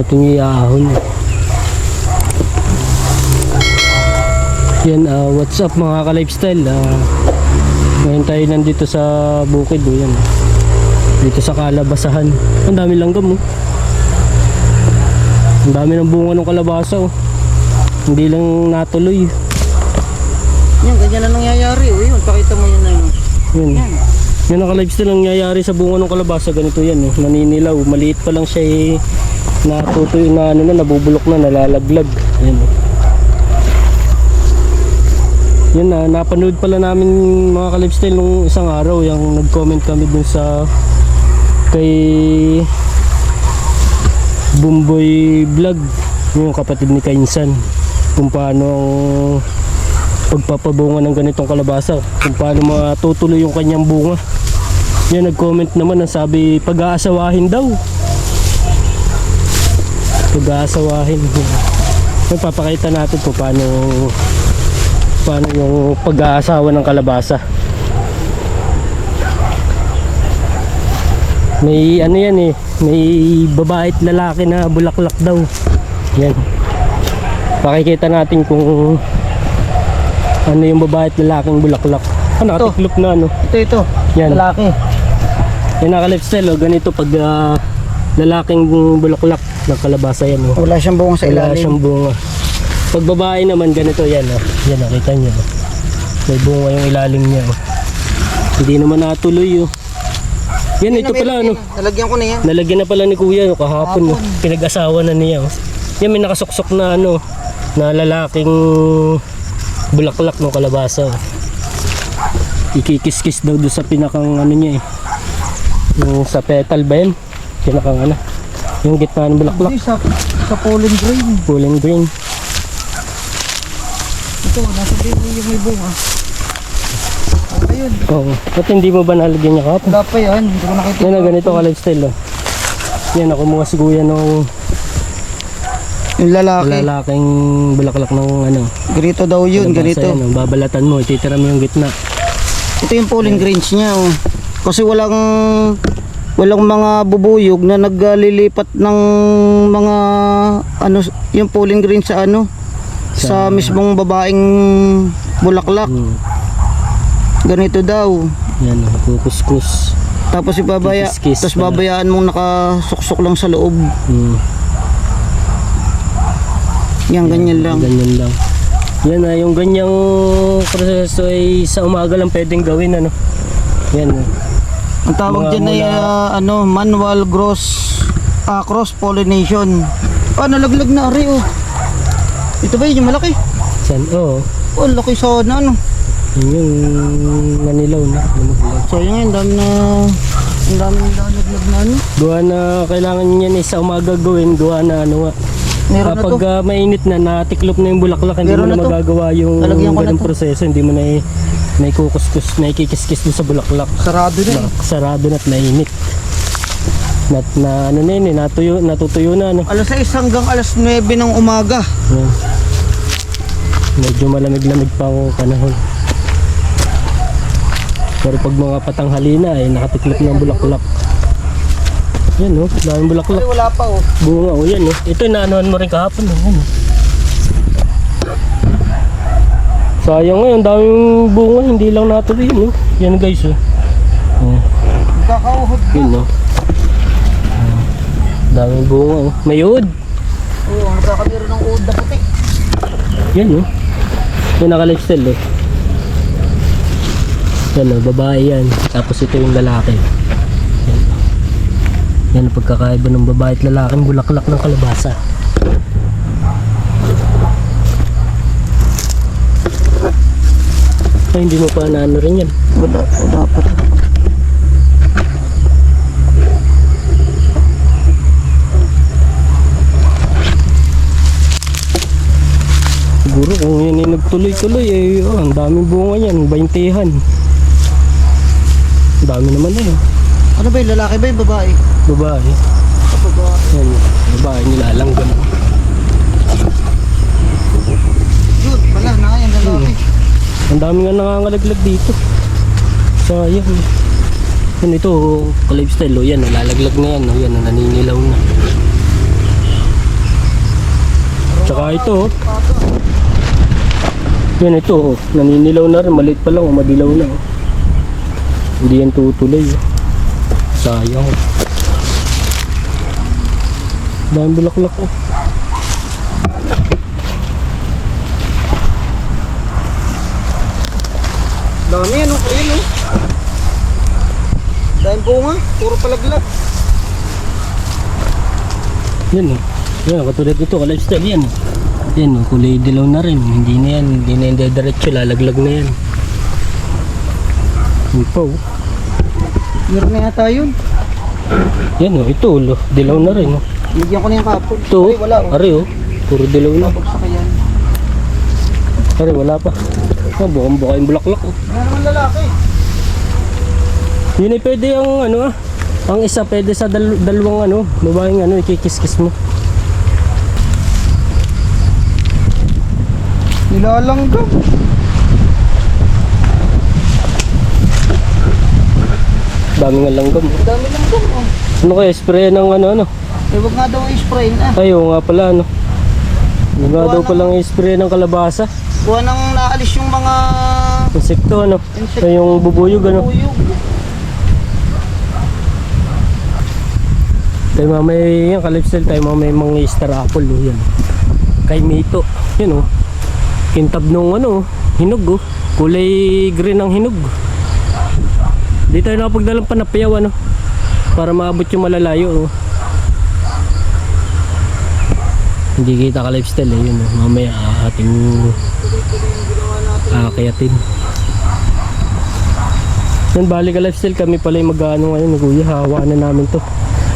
Ating iahon. Yan, ah, what's up mga ka-lifestyle? Ah, ngayon tayo nandito sa bukid. Oh, yan. Dito sa kalabasahan. Ang dami langgam oh. Ang dami ng bunga ng kalabasa oh. Hindi lang natuloy. Yan, ganyan na nangyayari. Uy, pakita mo yun na yun. Yan. Yan ang ka-lifestyle ang nangyayari sa bunga ng kalabasa. Ganito yan oh. Naninilaw. Maliit pa lang siya eh. Natutoy na ano na, nabubulok na, nalalaglag. Yan oh. Yan na, napanood pala namin mga ka-lifestyle nung isang araw. Yung nag-comment kami dun sa kay Bumboy Vlog. Yung kapatid ni Kainsan. Kung paano pagpapabunga ng ganitong kalabasa kung paano matutuloy yung kanyang bunga yan nag-comment naman ang sabi pag-aasawahin daw pag-aasawahin papakita natin kung paano paano yung pag-aasawa ng kalabasa may ano yan eh may babae at lalaki na bulaklak daw yan pakikita natin kung ano yung babae at lalaking bulaklak. Ah, nakatiklop na ano. Ito, ito. Yan. Lalaki. Yan naka-lifestyle oh. Ganito pag ah, lalaking bulaklak ng kalabasa yan oh. Wala siyang buong sa Wala ilalim. siyang bunga. Pag babae naman ganito yan oh. Yan nakita niyo. Oh. May bunga yung ilalim niya oh. Hindi naman natuloy oh. Yan ito pala ano. Nalagyan ko na yan. Nalagyan na pala ni kuya no, kahapon. No. Pinag-asawa na niya. Oh. Yan may nakasuksok na ano, na lalaking bulaklak ng kalabasa. Oh. Ikikis-kis daw doon sa pinakang ano niya eh. Yung sa petal ba yan? Pinakang ano. Yung gitna ng bulaklak. Hindi, sa, sa pollen grain. Pulling green. Ito, nasa green yung may bunga. Okay yun. Oo. Ba't hindi mo ba nalagyan niya kahapon? Wala pa yan. Hindi ko nakita. Yan na ganito ka lifestyle oh. Yan ako mga siguya nung Yung lalaki. lalaking bulaklak ng ano. Ganito daw yun, ganito. yan, oh. Babalatan mo, ititira mo yung gitna. Ito yung pollen grains niya, oh. Kasi walang walang mga bubuyog na naglilipat ng mga ano yung pollen grains sa ano sa, mismong babaeng bulaklak. Hmm. Ganito daw. Yan, kukuskus. Tapos ibabaya, tapos pala. babayaan mong nakasuksok lang sa loob. Hmm. Yan, ganyan lang. Ganyan lang. Yan na, yung ganyang proseso ay sa umaga lang pwedeng gawin, ano. Yan. ah. Ang tawag Mga dyan ay ah, ano, manual gross ah, cross pollination. Ah, nalaglag na ari oh. Ito ba yun yung malaki? San, oo. Oh, laki sa ano. Yun yung nanilaw na. So yun nga, ang dami na ang dami na nalaglag na ano. Gawa na kailangan niya eh, sa umaga gawin, gawa na ano nga. Meron na Kapag to. ah, mainit na, natiklop na yung bulaklak, hindi Meron mo na, na magagawa yung na ganung proseso, hindi mo na i- na ikukuskus, na ikikis-kis doon sa bulaklak. Sarado na eh. Sarado na at mainit. Nat na ano na yun eh, natuyo, natutuyo na ano. Alas 6 hanggang alas 9 ng umaga. Yan. Medyo malamig-lamig pa ang panahon. Pero pag mga patanghali na ay nakatiklop ng bulaklak. Yan oh, daming Ay, bulaklak. wala pa oh. Bunga oh, yan oh. Ito inaanuhan mo rin kahapon oh. Yan, oh. Sayang ngayon, daming bunga, hindi lang natuloy oh. Yan guys oh. Oh, Kakauhod na. yun oh. Oh, Daming bunga oh. May uod. Oo, oh, nakakabiro ng uod na puti. Yan oh. Yung naka-lifestyle oh. Yan oh, babae yan. Tapos ito yung lalaki. Yan. Ang pagkakaiba ng babae at lalaking bulaklak ng kalabasa. Ay, hindi mo pa naano rin yan. Wala, wala pa rin. Siguro kung yan ay nagtuloy-tuloy, eh, oh, ang daming bunga yan, baintihan. Ang dami naman na yun. Ano ba yung lalaki ba yung babae? Babae. Babae. Yan, babae nilalanggam. Yun, pala, na yung lalaki. Ang dami nga nangangalaglag dito. Sayang. eh. Yan ito, ka-lifestyle. Oh, yan, nalalaglag na yan. Oh, yan, naninilaw na. Tsaka ito, oh. Yan ito, oh. Naninilaw na rin. Maliit pa lang, oh. Madilaw na, oh. Hindi yan tutuloy, oh. Sayang, oh. Dahil bulaklak, oh. Dami ano, ayun oh. Dahil bunga, puro palaglag. Yan, oh. Yan, katulad ito, ka-lifestyle yan. Yan, oh. Kulay dilaw na rin. Hindi na yan. Hindi na yan diretso. Lalaglag na yan. Yan pa, oh. Meron na yata yun. Yan, oh. Ito, oh. Dilaw na rin, oh. Bigyan ko na yung kapon. Ito, Ay, wala oh. Ari, oh. Puro dilaw na. Ari, wala pa. Oh, bukang buka yung bulaklak, oh. Wala naman lalaki. Yun ay pwede ang ano ah. Ang isa pwede sa dal- dalawang ano, babaeng ano, ikikis-kis mo. Nilalanggam. Daming alanggam. oh. Ang dami langgam oh. Ano kaya, spray ng ano ano? Eh, wag nga daw i-spray na. Ay, oo nga pala ano. Yung nga daw palang spray ng kalabasa. Kuha nang naalis yung mga Insekto ano. Insekto. Ay, yung bubuyog ano. buyog. Tayo mamaya yung kalipsel tayo mamaya mga star apple oh, yan. Kay Mito. Yun oh. Kintab nung ano, hinog oh. Kulay green ang hinog. Di tayo nakapagdalang panapiyaw ano. Para maabot yung malalayo oh. Hindi kita ka lifestyle eh, yun oh. Mamaya ating aakayatin. Yan, bali ka lifestyle kami pala yung mag-ano ngayon, kuya, hawaan na namin to.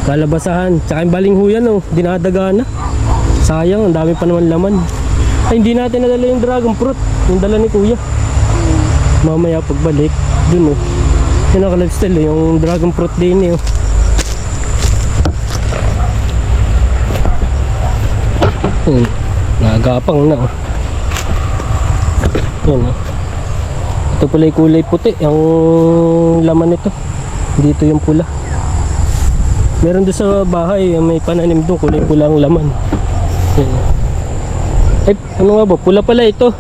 Kalabasahan, tsaka yung baling huyan oh, dinadaga na. Sayang, ang dami pa naman laman. Ay, hindi natin nadala yung dragon fruit, yung dala ni kuya. Mamaya pagbalik, dun oh. Yan ang lifestyle eh, yung dragon fruit din eh oh. Hmm, nagapang na oh. Yan oh. Ito pala yung kulay puti, yung laman nito. Dito yung pula. Meron doon sa bahay, may pananim doon, kulay pula ang laman. Yan. Ay, ano nga ba? Pula pala ito.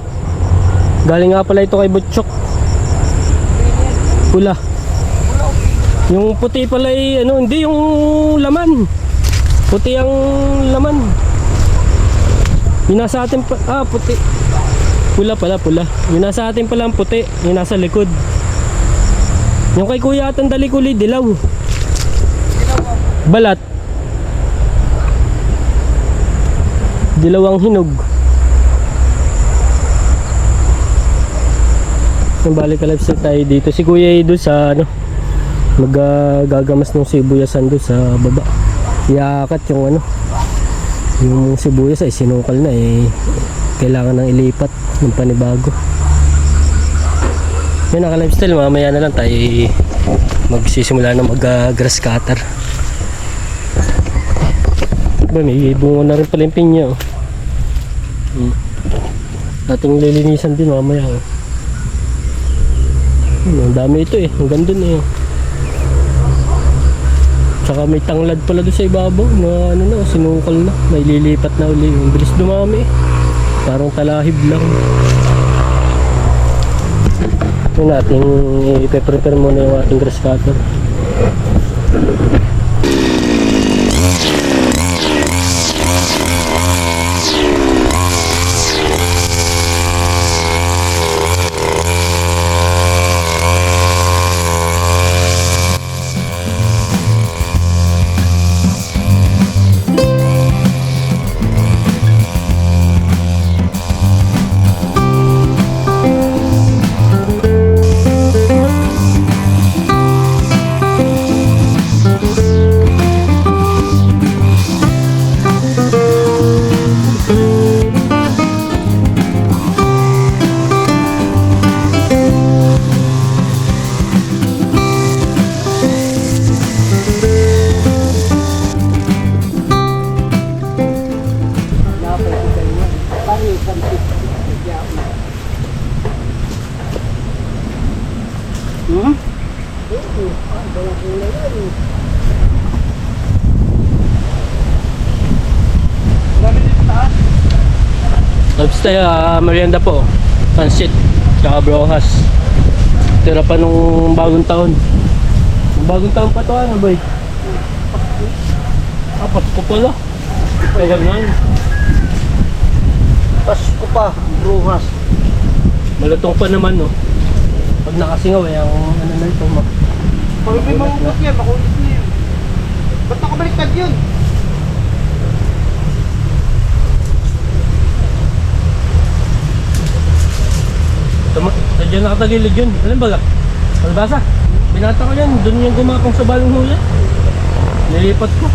Galing nga pala ito kay Butchok. Pula. Yung puti pala ay, ano, hindi yung laman. Puti ang laman. Yung nasa atin pa, ah, puti. Pula pala, pula. Yung nasa atin pala ang puti, yung nasa likod. Yung kay kuya atang dali kulay dilaw. Balat. Dilawang hinog. Yung balik ka lifestyle tayo dito. Si kuya ay doon sa ano, magagamas ng sibuyasan doon sa baba. Iakat yung ano, yung sibuyas ay sinukal na eh. Kailangan nang ilipat ng panibago. Yun ang lifestyle, mamaya na lang tayo magsisimula na mag ah, grass cutter. Ba, may bunga na rin pala yung pinya. Oh. Hmm. Ating lilinisan din mamaya. Oh. Hmm, ang dami ito eh. Ang ganda na eh. Tsaka may tanglad pala doon sa ibabaw na ano na, sinukal na. May lilipat na uli. Ang bilis dumami eh. Parang talahib lang. Yun natin, ipe-prepare muna yung ating grass cutter. Ah, merienda po. Pansit, tsaka brohas. Tira pa nung bagong taon. Nung bagong taon pa to ano boy? Ah, Pasko pala. Kaya nga. Pasko pa, bruhas. Malutong pa naman no. Pag nakasingaw eh, ang ano na ito. Pag may mahugot yan, makulit na yun. Ba't nakabaliktad yun? Sadya nakatagilid yun. Alam ba? Palbasa. Binata ko yan. Doon yung gumapang sa balong huli. Nilipat ko.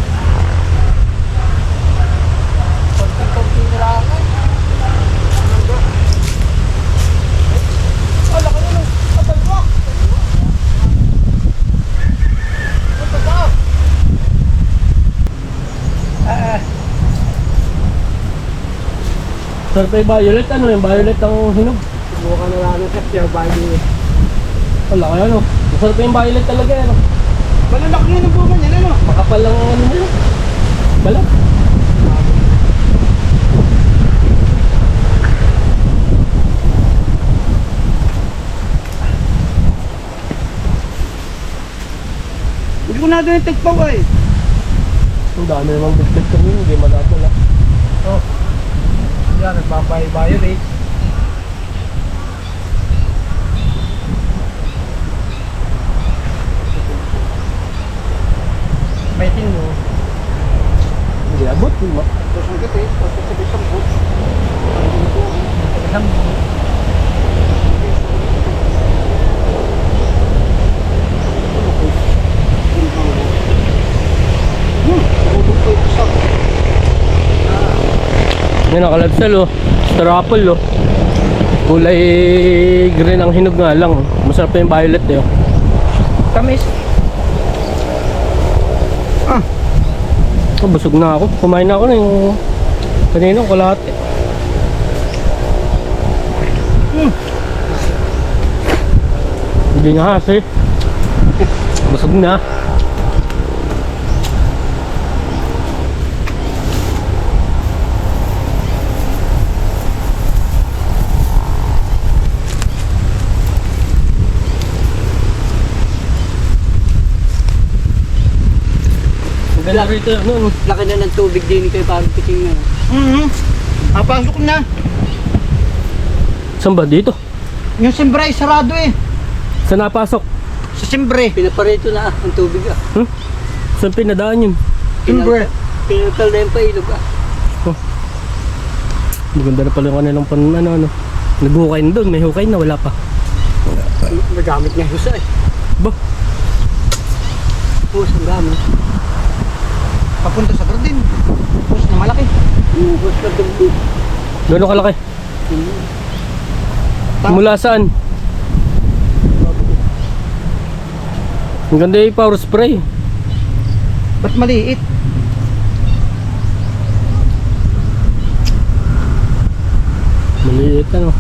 Katalwak. Ito ba? Sir, violet. Ano yung violet ang hinog? Subukan na lang ng kapya bago. Wala kaya ano. Masarap yung violet talaga ano. Malalaki yun ang bunga niya, ano? Makapal lang ang ano nila. Balat. Hindi ko na doon yung tigpaw eh. Ang dami namang bitbit kami. Hindi madapol ah. Oh. Yan, nagbabayo-bayo eh. May mo. Hindi abot. Hindi ma. Tapos ang gati, tapos sa ko yung isa. Yan ang kalabsal oh. Strapple oh. Kulay green ang hinog nga lang. Masarap na yung violet eh. oh. Tamis. Oh, busog na ako. Kumain na ako na yung kanina ko lahat. Hmm. Hindi nga kasi. Busog na. Ganda rito, ano. Laki na ng tubig din kayo parang piting na. mm Napasok na. Saan ba dito? Yung simbre ay sarado eh. Saan napasok? Sa simbre. Pinaparito na ang tubig ah. Hmm? Saan pinadaan yun? Simbre. Pinapal na yung pailog ah. Maganda na pala yung kanilang pan, ano, ano. Naghukay na doon, may hukay na, wala pa. Nagamit niya husa eh. Ba? Hus ang gamit. Papunta sa garden. Tapos na malaki. Hus na tubig. Gano'ng kalaki? Mula saan? Ang ganda yung power spray. Ba't maliit? Maliit ano.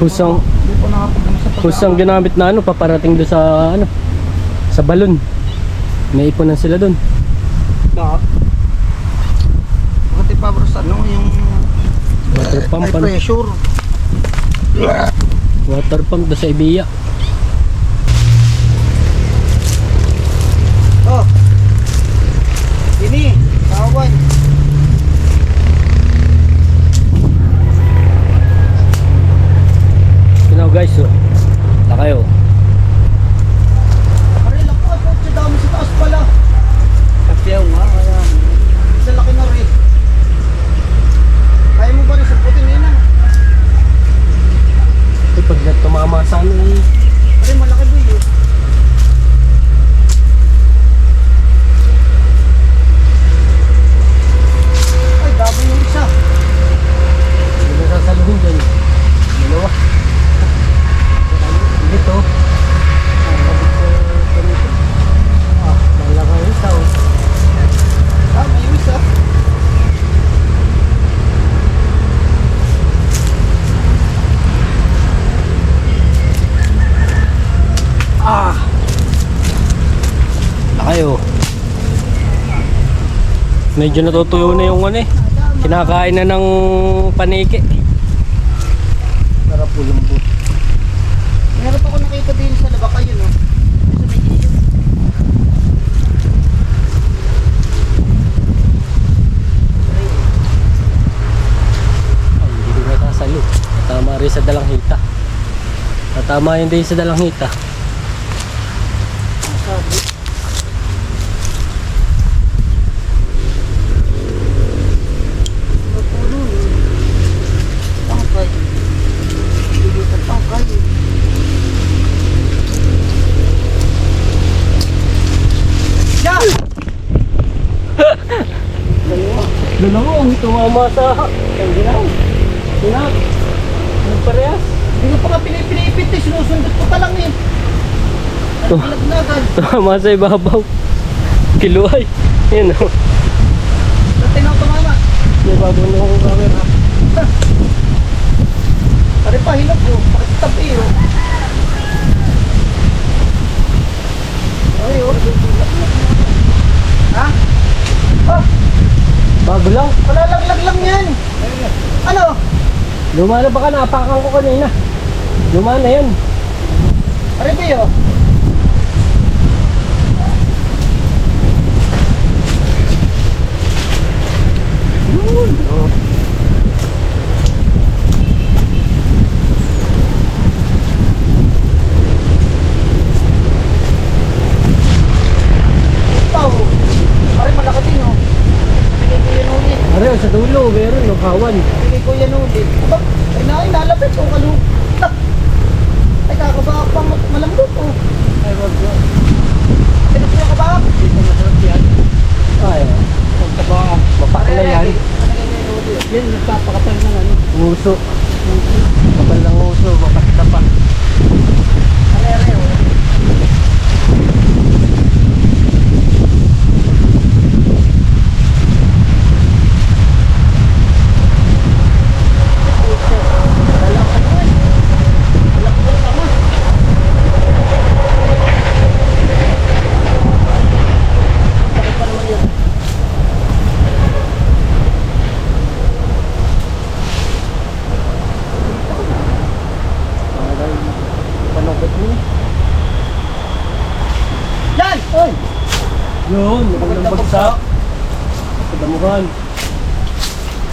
Husang, Hindi po nakapagano sa pag- husang ginamit na ano, paparating doon sa ano, sa balon. May ipunan sila doon. Na. Bakit ipabros ano yung Water pump, high ano, pressure. water pump sa Ibiya. Oh. Ini, kawan. Sinaw guys, oh. Lakayo. Aray, lako, at sa dami sa taas pala. Kapyaw nga. Kaya. Sa laki na rin. Kaya mo ba rin sa puting ina? Eh, pag na tumama sa ano eh. Aray, malaki ba yun? Ay, dami yung isa. Hindi na sasaluhin dyan. Dalawa. Dito. Ah, dalawa yung isa oh. Dami yung isa. Lakayo. Medyo natutuyo na yung ano eh. Kinakain na ng paniki. Sarap po lumbo. Meron pa ako nakita din sa laba kayo, no? Sa. Ay, hindi ko natasalo. Tama rin sa dalang hita. Natama yun din sa dalang Dalawang tumama sa ang ginaw. Ginaw. Ano parehas? Hindi ko pa nga pinipinipit eh. Sinusundot ko pa lang eh. Nalagnagan? Tumama sa ibabaw. Kiluay. Yan o. Dati na ako tumama. May babaw na akong camera. Pare pa, hinog ko. Bakit tabi oh. Ay, oh. Ha? Oh, Bago lang. palalaglag lang yan. Ano? Luma na baka napakan ko kanina. Luma na yan. Pare ba yun? Yun. Oh. Ito. Pare malaki din oh. Bigay ko yan ulit. Are, sa dulo, ko yan ulit. Aba, ay na, ay nalapit oh, kalu. Ah! Ay kakabahak pang malambot oh. Ay, wag wag. Ano ko yung kabahak? Dito masarap yan. Ay, Ang taba. mapakala yan. Yan, nagpapakatal ng ano. Uso. Kapal ng uso, makasta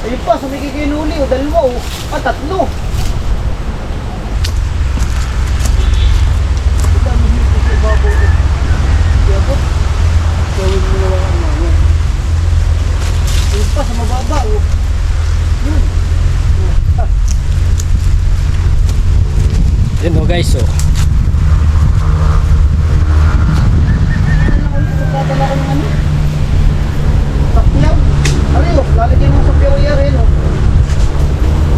Ayun pa, sa may kikinuli o dalawa o. Ah, tatlo. Gawin mo na lang ang mga. Ayun pa, sa mababa o. Yun. Ah, Yan o guys, oh. Magdadala ko ng ano. Sakyaw. Ari o, lalagyan mo sa piyoya rin o.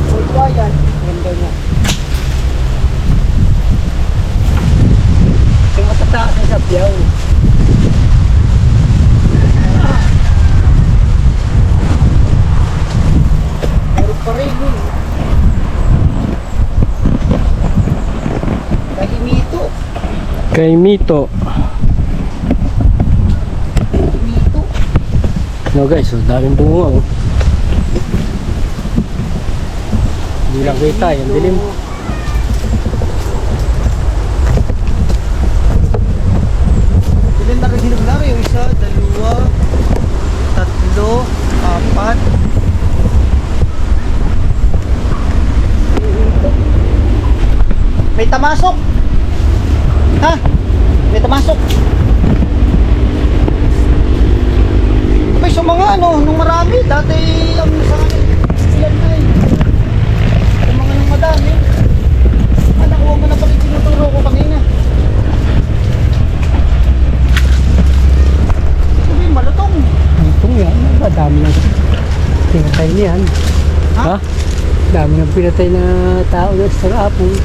O, ito yan. Ganda niya. Yung matataas na sabyaw. Meron pa rin yun. Kay Mito. Kahimito. No guys, oh, daming bunga oh. Hindi lang kita, yung dilim. Ilan na rin hinog na? Yung Isa, dalawa, tatlo, apat. May tamasok. 阿布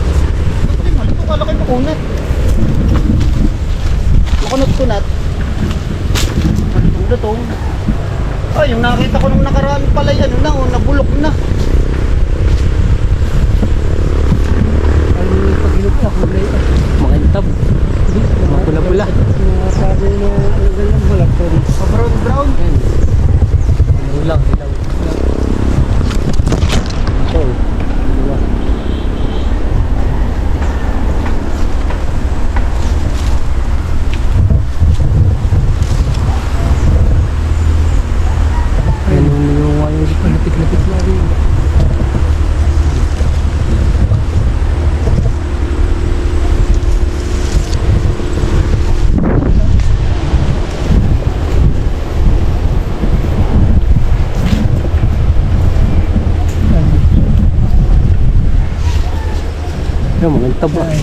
mga taba. Ay,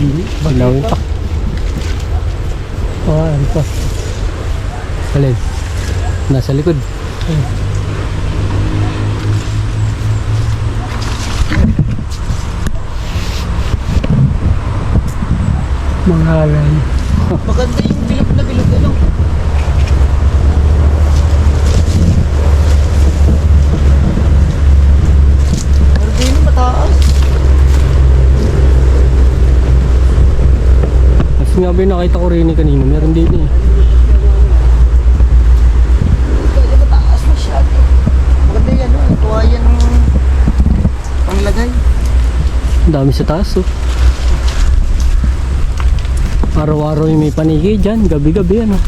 Ilawin pa. Oh, ano pa? Alin? Nasa likod. Mga halay. Maganda yung bilog na bilog ano. Pero di yun mataas. Kasi nga ba yung nakita ko rin kanina, meron din eh. Kaya mataas masyado. Maganda yan oh. Kuha yan ng panglagay. Ang dami sa taas oh. Araw-araw yung may panigay dyan, gabi-gabi ano.